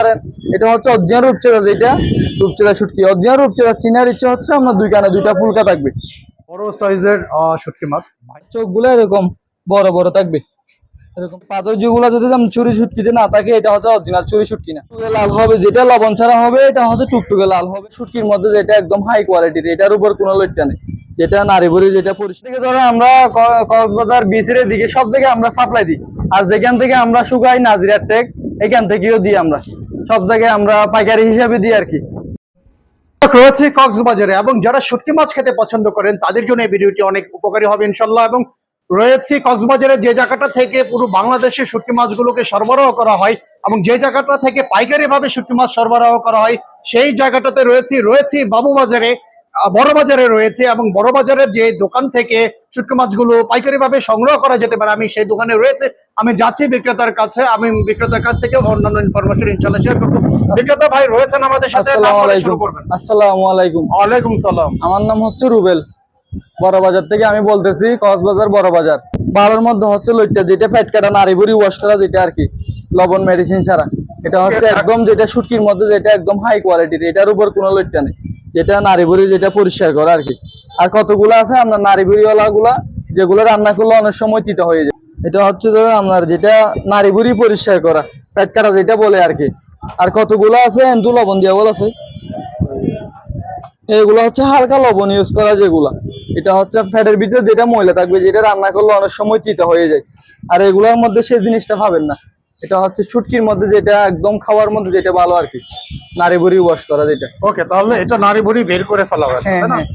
পারেন। এটা হচ্ছে অরিজিনাল রূপচেদা যেটা রূপচেদা শুটকি অরিজিনাল রূপচেদা চিনার ইচ্ছা হচ্ছে আপনার দুই কানে দুইটা ফুলকা থাকবে। বড় সাইজের শুটকি মাছ। চোখগুলো এরকম বড় বড় থাকবে। এরকম পাথর যেগুলো যদি চুরি শুটকিতে না থাকে এটা হচ্ছে অরিজিনাল চুরি শুটকি না। লাল হবে যেটা লবণ ছাড়া হবে এটা হচ্ছে টুকটুকে লাল হবে। শুটকির মধ্যে যেটা একদম হাই কোয়ালিটির এটার উপর কোনো লইটটা নেই। যেটা নারী বুড়ি যেটা পরিষ্কার। ধরো আমরা কক্সবাজার বিচের দিকে সব থেকে আমরা সাপ্লাই দিই। আর যেখান থেকে আমরা শুকাই নাজিরার টেক এখান থেকেও দিই আমরা। সব জায়গায় আমরা পাইকারি হিসাবে দিই আর কি। রয়েছে কক্সবাজারে এবং যারা শুটকি মাছ খেতে পছন্দ করেন তাদের জন্য এই ভিডিওটি অনেক উপকারী হবে ইনশাল্লাহ এবং রয়েছে কক্সবাজারে যে জায়গাটা থেকে পুরো বাংলাদেশে শুটকি মাছগুলোকে সরবরাহ করা হয় এবং যে জায়গাটা থেকে পাইকারি ভাবে শুটকি মাছ সরবরাহ করা হয় সেই জায়গাটাতে রয়েছে রয়েছে বাবু বাজারে আহ, বড় বাজারে রয়েছে এবং বড় বাজারের যে দোকান থেকে শুটকি মাছগুলো পাইকারি ভাবে সংগ্রহ করা যেতে পারে আমি সেই দোকানে রয়েছে। আমি যাচ্ছি বিক্রেতার কাছে আমি বিক্রেতার কাছ থেকে অন্যান্য ইনফরমেশন ইনশাল্লাহ শেয়ার করব। বিক্রেতা ভাই রয়েছেন আমাদের সাথে আসসালামু আলাইকুম। ওয়ালাইকুম সালাম। আমার নাম হচ্ছে রুবেল। বড় বাজার থেকে আমি বলতেছি কক্সবাজার বড় বাজার। মধ্যে হচ্ছে লইটা যেটা পেট কাটা নারী বুড়ি ওয়াশ করা যেটা আর কি লবণ মেডিসিন ছাড়া। এটা হচ্ছে একদম যেটা শুটকির মধ্যে যেটা একদম হাই কোয়ালিটির এটার উপর কোনো লইটা নেই। যেটা নারী বুড়ি যেটা পরিষ্কার করা আর কি। আর কতগুলো আছে? আপনার নারী বুড়িওয়ালা গুলা যেগুলো রান্না করলে অনেক সময় তিতা হয়ে যায়। এটা হচ্ছে ধরো আপনার যেটা নারী বুড়ি পরিষ্কার করা, পেট কাটা যেটা বলে আর কি। আর কতগুলো আছে? এন্দু লবণ দিয়া বল আছে। এগুলো হচ্ছে হালকা লবণ ইউজ করা যেগুলা। এটা হচ্ছে ফ্যাটের ভিতরে যেটা ময়লা থাকবে, যেটা রান্না করলে অনেক সময় তিতা হয়ে যায়। আর এগুলোর মধ্যে সেই জিনিসটা পাবেন না। এটা হচ্ছে ছুটকির মধ্যে যেটা একদম খাওয়ার মধ্যে যেটা ভালো আর কি। নারী বুড়ি ওয়াশ করা যেটা। ওকে তাহলে এটা নারী বুড়ি বের করে ফেলা হ্যাঁ তাই না? হ্যাঁ।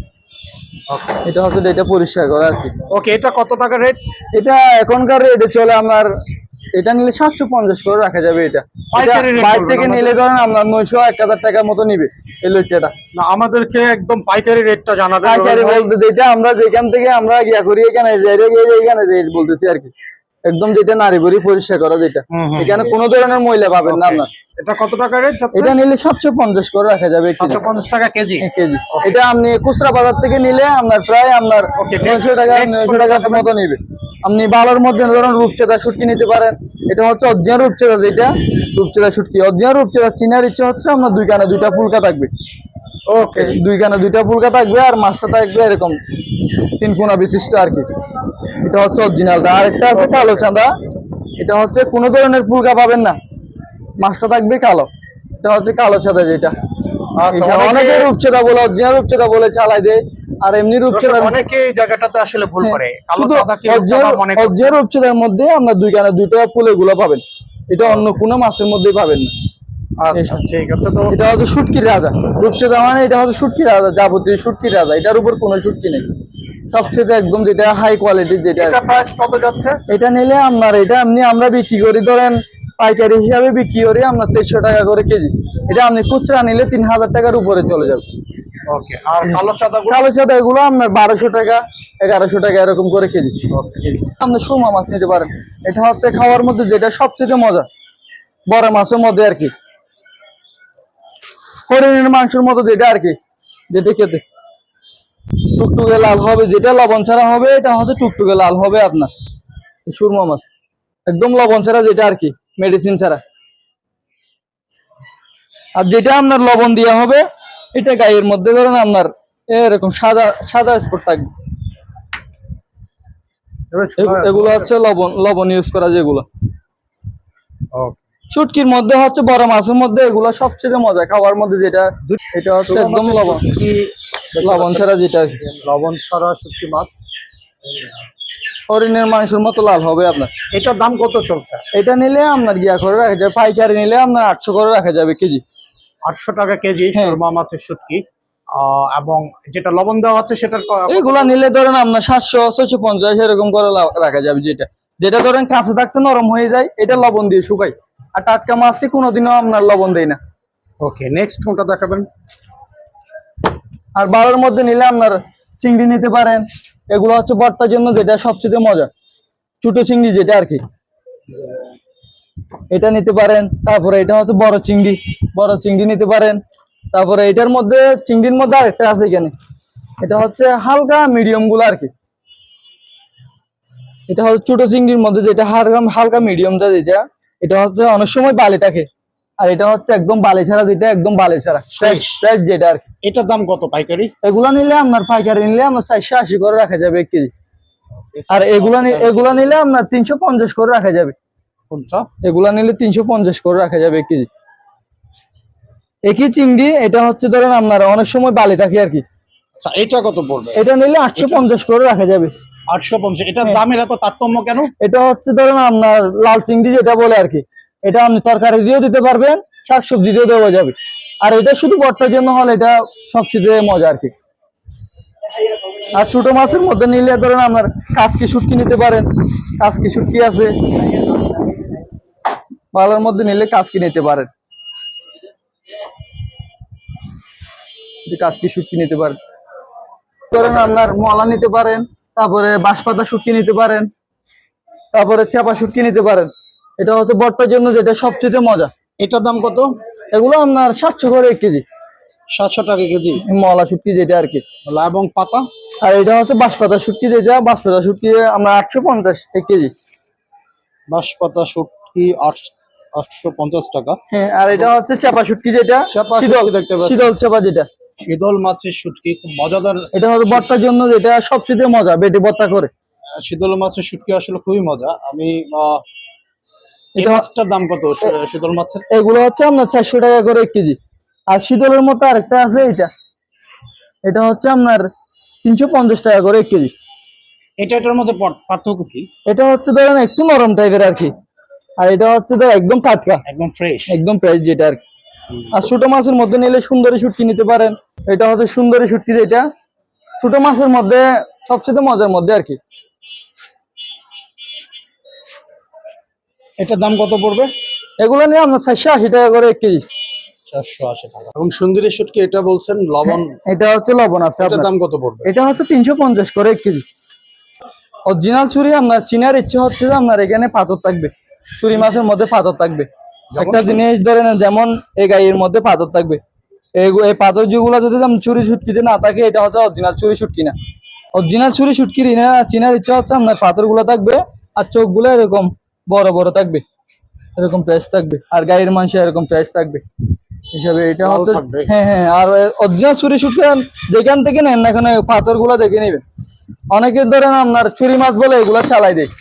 এটা হচ্ছে যেটা পরিষ্কার করা আর কি। ওকে এটা কত টাকা রেট এটা এখনকার রেটে চলে আপনার এটা নিলে সাতশো পঞ্চাশ করে রাখা যাবে এটা। বাইরে থেকে নিলে ধরেন আপনার নয়শো এক হাজার টাকার মতো নিবে এই লইটাটা না আমাদেরকে একদম পাইকারি রেটটা জানাবেন। পাইকারি বলতে যেটা আমরা যেখান থেকে আমরা ইয়া করি এখানে রেট বলতেছি আর কি। একদম যেটা নারী বড়ি পরিষ্কার করা যেটা। এখানে কোনো ধরনের ময়লা পাবেন না আপনার। এটা কত টাকা রেট এটা নিলে সাতশো পঞ্চাশ করে রাখা যাবে এক কেজি। সাতশো পঞ্চাশ টাকা কেজি? কেজি। এটা আপনি খুচরা বাজার থেকে নিলে আপনার প্রায় আপনার টাকা টাকার মতো নিবে। আপনি বালোর মধ্যে ধরুন রূপচেদা শুটকি নিতে পারেন। এটা হচ্ছে অরিজিনাল রূপচেদা যেটা। রূপচেদা শুটকি। অরিজিনাল রূপচেদা চিনার ইচ্ছা হচ্ছে আপনার দুই কানে দুইটা ফুলকা থাকবে। ওকে দুই কানে দুইটা ফুলকা থাকবে আর মাছটা থাকবে এরকম। তিন কোনা বিশিষ্ট আর কি। এটা হচ্ছে অরিজিনালটা আর একটা আছে কালো চাঁদা। এটা হচ্ছে কোনো ধরনের ফুলকা পাবেন না। মাছটা থাকবে কালো। এটা হচ্ছে কালো চাঁদা যেটা। আচ্ছা, অনেকে- রূপচেদা বলে অরিজিনাল রূপচেদা বলে চালাই দেয়। আর এমনি রূপচেদা অনেকে এই জায়গাটাতে আসলে ভুল করে। হ্যাঁ। শুধু করে অরিজিনাল রূপচেদার মধ্যে আপনার দুই কানে দুইটা ফুল এগুলো পাবেন। এটা অন্য কোনো মাছের মধ্যেই পাবেন না। আচ্ছা ঠিক আছে তো এটা হচ্ছে শুটকির রাজা। রূপচেদা মানে এটা হচ্ছে শুটকির রাজা যাবতীয় শুটকির রাজা। এটার উপর কোনো শুটকি নেই। সবচেয়ে একদম যেটা হাই কোয়ালিটির যেটা এটা প্রাইস কত যাচ্ছে? এটা নিলে আপনার এটা এমনি আমরা বিক্রি করি ধরেন পাইকারি হিসাবে বিক্রি করি আপনার তেইশশো টাকা করে কেজি। এটা আপনি খুচরা নিলে তিন হাজার টাকার উপরে চলে যাবে। ওকে আর কালো চাঁদা কালো এগুলো আপনার বারোশো টাকা এগারোশো টাকা এরকম করে কেজি। আপনি সুমা মাছ নিতে পারেন। এটা হচ্ছে খাওয়ার মধ্যে যেটা সবচেয়ে মজা। বড় মাছের মধ্যে আর কি। হরিণের মাংসের মতো যেটা আর কি যেটা খেতে। টুকটুকে লাল হবে যেটা লবণ ছাড়া হবে এটা হচ্ছে টুকটুকে লাল হবে আপনার। সুরমা মাছ একদম লবণ ছাড়া যেটা আর কি মেডিসিন ছাড়া। আর যেটা আপনার লবণ দেওয়া হবে এটা গায়ের মধ্যে ধরেন আপনার এরকম সাদা সাদা স্পট থাকবে। এগুলো হচ্ছে লবণ লবণ ইউজ করা যেগুলো। ওকে শুটকির মধ্যে হচ্ছে বড় মাছের মধ্যে এগুলো সবচেয়ে মজা খাওয়ার মধ্যে যেটা এটা হচ্ছে একদম লবণ। লবণ ছাড়া যেটা লবণ ছাড়া শুটকি মাছ। হরিণের মাংসের মতো লাল হবে আপনার। এটার দাম কত চলছে? এটা নিলে আপনার গিয়া করে রাখা যাবে পাইকারি নিলে আপনার আটশো করে রাখা যাবে কেজি। আটশো টাকা কেজি হ্যাঁ। সুরমা মাছের শুটকি। এবং যেটা লবণ দেওয়া আছে সেটার ক- এগুলা নিলে ধরেন আপনার সাতশো ছয়শো পঞ্চাশ এরকম করে রাখা যাবে যেটা। যেটা ধরেন কাঁচা থাকতে নরম হয়ে যায় এটা লবণ দিয়ে শুকাই আর টাটকা মাছটি কোনোদিনও আপনার লবণ দেয় না। ওকে নেক্সট কোনটা দেখাবেন? আর বারোর মধ্যে নিলে আপনার চিংড়ি নিতে পারেন। এগুলো হচ্ছে বর্তার জন্য যেটা সবচেয়ে মজা ছোট চিংড়ি যেটা আর কি। এটা নিতে পারেন, তারপরে এটা হচ্ছে বড় চিংড়ি। বড় চিংড়ি নিতে পারেন, তারপরে এটার মধ্যে, চিংড়ির মধ্যে আরেকটা আছে এখানে। এটা হচ্ছে হালকা মিডিয়ামগুলো আর কি। এটা হচ্ছে ছোট চিংড়ির মধ্যে যেটা হালকা হালকা মিডিয়ামটা যেটা, এটা হচ্ছে অনেক সময় বালি থাকে আর এটা হচ্ছে একদম বালি ছাড়া যেটা একদম বালি ছাড়া ফ্রেশ যেটা আর এটার দাম কত পাইকারি? এগুলা নিলে আপনার পাইকারি নিলে আপনার চারশো আশি করে রাখা যাবে এক কেজি। আর এগুলা এগুলা নিলে আপনার তিনশো পঞ্চাশ করে রাখা যাবে। এগুলা নিলে তিনশো পঞ্চাশ করে রাখা যাবে এক কেজি। একই চিংড়ি এটা হচ্ছে ধরেন আপনার অনেক সময় বালি থাকে আর কি। আচ্ছা এটা কত পড়বে? এটা নিলে আটশো পঞ্চাশ করে রাখা যাবে। আটশো পঞ্চাশ। এটার হ্যাঁ। দামের এত তারতম্য কেন? এটা হচ্ছে ধরেন আপনার লাল চিংড়ি যেটা বলে আর কি। এটা আপনি তরকারি দিয়েও দিতে পারবেন, শাকসবজি দিয়েও দেওয়া যাবে। আর এটা শুধু বর্তার জন্য হলে এটা সবচেয়ে মজা আর কি। আর ছোট মাছের মধ্যে নিলে ধরেন আপনার কাসকি শুটকি নিতে পারেন, কাসকি শুটকি আছে। পালার মধ্যে নিলে কাসকি নিতে পারেন। যে কাসকি শুটকি নিতে পারেন। ধরেন আপনার মলা নিতে পারেন, তারপরে বাঁশপাতা শুটকি নিতে পারেন, তারপরে চাপা শুটকি নিতে পারেন। এটা হচ্ছে বর্তার জন্য যেটা সবচেয়ে মজা। এটার দাম কত? এগুলো আপনার সাতশো করে এক কেজি। সাতশো টাকা কেজি। মলা শুটকি যেটা আর কি। এবং পাতা? আর এটা হচ্ছে বাঁশপাতা শুটকি যেটা বাঁশপাতা শুটকি আমরা আটশো পঞ্চাশ এক কেজি। বাঁশপাতা শুটকি আটশো পঞ্চাশ টাকা। হ্যাঁ আর এটা হচ্ছে চাপা শুটকি যেটা চাপা শীতল দেখতে। শীতল চাপা যেটা। শীতল মাছের শুটকি খুব মজাদার এটা হচ্ছে বর্তার জন্য যেটা সবচেয়ে মজা বেটে বর্তা করে। শীতল মাছের শুটকি আসলে খুবই মজা। আমি এই মাছটার দাম কত শীতল মাছের? এগুলো হচ্ছে আপনার চারশো টাকা করে এক কেজি। আর শীতলের মতো আরেকটা আছে এটা এটা হচ্ছে আপনার তিনশো পঞ্চাশ টাকা করে এক কেজি। এটা এটার মধ্যে পার্থক্য কি? এটা হচ্ছে ধরেন একটু নরম টাইপের আর কি। আর এটা হচ্ছে ধর একদম টাটকা। একদম ফ্রেশ একদম প্রাইস যেটা আর কি। আর ছোট মাছের মধ্যে নিলে সুন্দরী শুটকি নিতে পারেন। এটা হচ্ছে সুন্দরী শুটকি যেটা। ছোট মাছের মধ্যে সবচেয়ে মজার মধ্যে আর কি। এটার দাম কত পড়বে? এগুলো নিয়ে আপনার চারশো আশি টাকা করে এক কেজি। চারশো আশি টাকা। এবং সুন্দরী শুটকি এটা বলছেন? লবণ? এটা হচ্ছে লবণ আছে এটার দাম কত পড়বে? এটা হচ্ছে তিনশো পঞ্চাশ করে কেজি। অরিজিনাল ছুরি আপনার চিনার ইচ্ছে হচ্ছে যে আপনার এখানে পাথর থাকবে। ছুরি মাছের মধ্যে পাথর থাকবে। একটা জিনিস যেমন এই গাইয়ের মধ্যে পাথর থাকবে। এই- পাথর যেগুলো যদি ছুরি ছুটকিতে না থাকে এটা হচ্ছে অরিজিনাল ছুরি ছুটকি না। অরিজিনাল ছুরি ছুটকি না চিনার ইচ্ছা হচ্ছে আপনার পাথরগুলো থাকবে আর চোখ এরকম। বড় বড় থাকবে এরকম প্রাইস থাকবে আর গায়ের মাংস এরকম প্রাইস থাকবে। হিসাবে এটা হচ্ছে হ্যাঁ হ্যাঁ আর অরিজিনাল ছুরি ছুটকি যেখান থেকে নেন না এখানে পাথরগুলো দেখে নেবেন। অনেকে ধরেন আপনার ছুরি মাছ বলে এগুলা চালাই দেয়।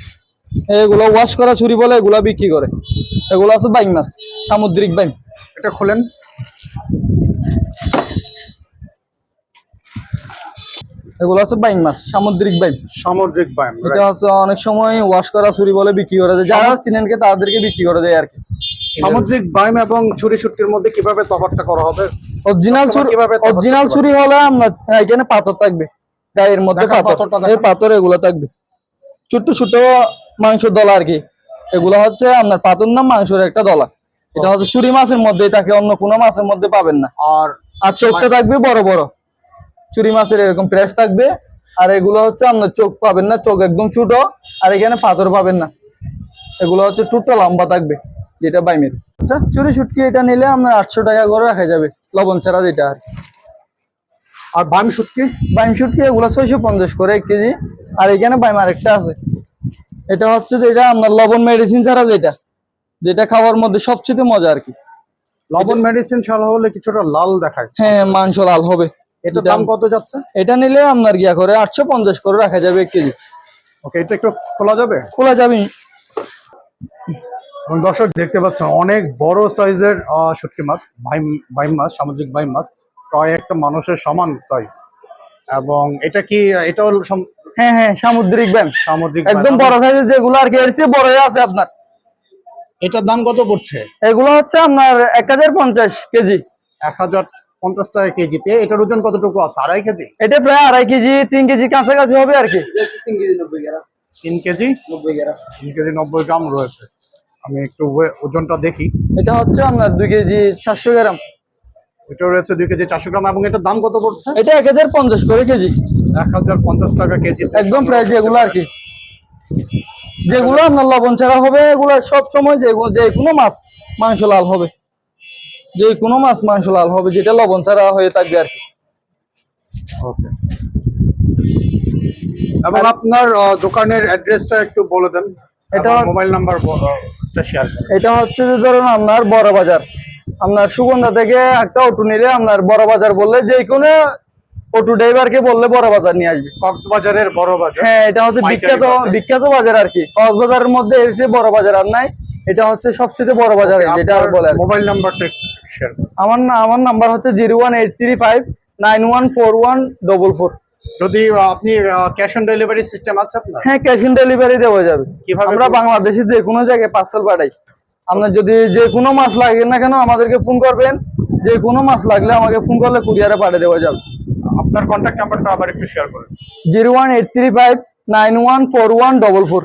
এগুলো ওয়াশ করা ছুরি বলে এগুলা বিক্রি করে। এগুলো আছে বাইম মাছ সামুদ্রিক বাইম এটা খোলেন? এগুলো আছে বাইম মাছ সামুদ্রিক বাইম সামুদ্রিক ব্যায়াম এটা হচ্ছে অনেক সময় ওয়াশ করা ছুরি বলে বিক্রি করে দেয় যারা চিনেনকে তাদেরকে বিক্রি করে দেয় আর কি। সামুদ্রিক ব্যায়াম এবং ছুরি শুটকির মধ্যে কীভাবে তফাৎটা করা হবে? অরিজিনাল ছুরি কীভাবে অরিজিনাল ছুরি হলে আপনার এখানে পাথর থাকবে। গায়ের মধ্যে পাথর। এই পাথর এগুলো থাকবে। ছোট্ট ছোট মাংস দলা আর কি। এগুলো হচ্ছে আপনার পাথর না মাংসের একটা দলা। এটা হচ্ছে ছুরি মাছের মধ্যেই থাকে অন্য কোনো মাছের মধ্যে পাবেন না। আর আর চোখটা থাকবে বড় বড়। চুরি মাছের এরকম প্রেস থাকবে। আর এগুলো হচ্ছে আপনার চোখ পাবেন না চোখ একদম ছোট। আর এখানে পাথর পাবেন না। এগুলো হচ্ছে টুকটা লম্বা থাকবে যেটা বাইমের আচ্ছা চুরি শুটকি এটা নিলে আপনার আটশো টাকা করে রাখা যাবে লবণ ছাড়া যেটা আর। আর ব্যায়াম শুটকি বাইম শুটকি এগুলো ছয়শো পঞ্চাশ করে এক কেজি। আর এখানে বাইম আরেকটা আছে। এটা হচ্ছে যেটা আপনার লবণ মেডিসিন ছাড়া যেটা। যেটা খাওয়ার মধ্যে সবচেয়ে মজা আর কি। লবণ মেডিসিন ছাড়া হলে কিছুটা লাল দেখায়। হ্যাঁ মাংস লাল হবে। এটা- দাম কত যাচ্ছে? এটা নিলে আপনার গিয়া করে আটশো পঞ্চাশ করে রাখা যাবে এক কেজি। ওকে এটা একটু খোলা যাবে? খোলা যাবে। এবং দর্শক দেখতে পাচ্ছেন অনেক বড় সাইজের শুটকি মাছ বাইম বাইম মাছ সামুদ্রিক বাইম মাছ প্রায় একটা মানুষের সমান সাইজ এবং এটা কি এটাও হ্যাঁ হ্যাঁ সামুদ্রিক ব্যায়াম সামুদ্রিক একদম। বড় সাইজের যেগুলো আর কি এর চেয়ে বড় আছে আপনার। এটার দাম কত পড়ছে? এগুলো হচ্ছে আপনার এক হাজার পঞ্চাশ কেজি। এক হাজার পঞ্চাশ টাকা কেজিতে এটার ওজন কতটুকু আছে? আড়াই কেজি? এটা প্রায় আড়াই কেজি তিন কেজি কাছাকাছি হবে আর কি। তিন কেজি তিন কেজি? নব্বই গ্রাম। রয়েছে। আমি একটু ওজনটা দেখি। এটা হচ্ছে আপনার দুই কেজি চারশো গ্রাম। এটা রয়েছে দুই কেজি চারশো গ্রাম এবং এটার দাম কত পড়ছে? এটা এক হাজার পঞ্চাশ করে কেজি। এক হাজার পঞ্চাশ টাকা কেজি একদম প্রায় যেগুলো আর কি। যেগুলো আপনার লবণ ছাড়া হবে এগুলো সব সময় যে যে কোনো মাছ মাংস লাল হবে। যে কোনো মাছ মাংস লাল হবে যেটা লবণ ছাড়া হয়ে থাকবে আর কি। ওকে এবং আপনার দোকানের অ্যাড্রেসটা একটু বলে দেন। এটা- মোবাইল নাম্বার শেয়ার এটা হচ্ছে যে ধরুন আপনার বড় বাজার। আপনার সুগন্ধা থেকে একটা অটো নিলে আপনার বড় বাজার বললে যে কোনো অটো ড্রাইভারকে বললে বড় বাজার নিয়ে আসবে। কক্সবাজারের বড় বাজার? হ্যাঁ এটা হচ্ছে বিখ্যাত বিখ্যাত বাজার আর কি। কক্সবাজারের মধ্যে বড় বাজার আর নাই। এটা হচ্ছে সবচেয়ে বড় বাজার যেটা বলে মোবাইল নাম্বারটা শেয়ার আমার না আমার নাম্বার হচ্ছে zero one eight three five nine one four one double four. যদি আপনি ক্যাশ অন ডেলিভারি সিস্টেম আছে আপনার? হ্যাঁ ক্যাশ অন ডেলিভারি দেওয়া যাবে। কীভাবে আমরা করবেন? বাংলাদেশে যে কোনো জায়গায় পার্সেল পাঠাই। আপনার যদি যে কোনো মাছ লাগে না কেন আমাদেরকে ফোন করবেন। যে কোনো মাছ লাগলে আমাকে ফোন করলে কুরিয়ারে পাঠিয়ে দেওয়া যাবে। আপনার কন্ট্যাক্ট নাম্বারটা আবার একটু শেয়ার করুন zero one eight three five nine one four one double four.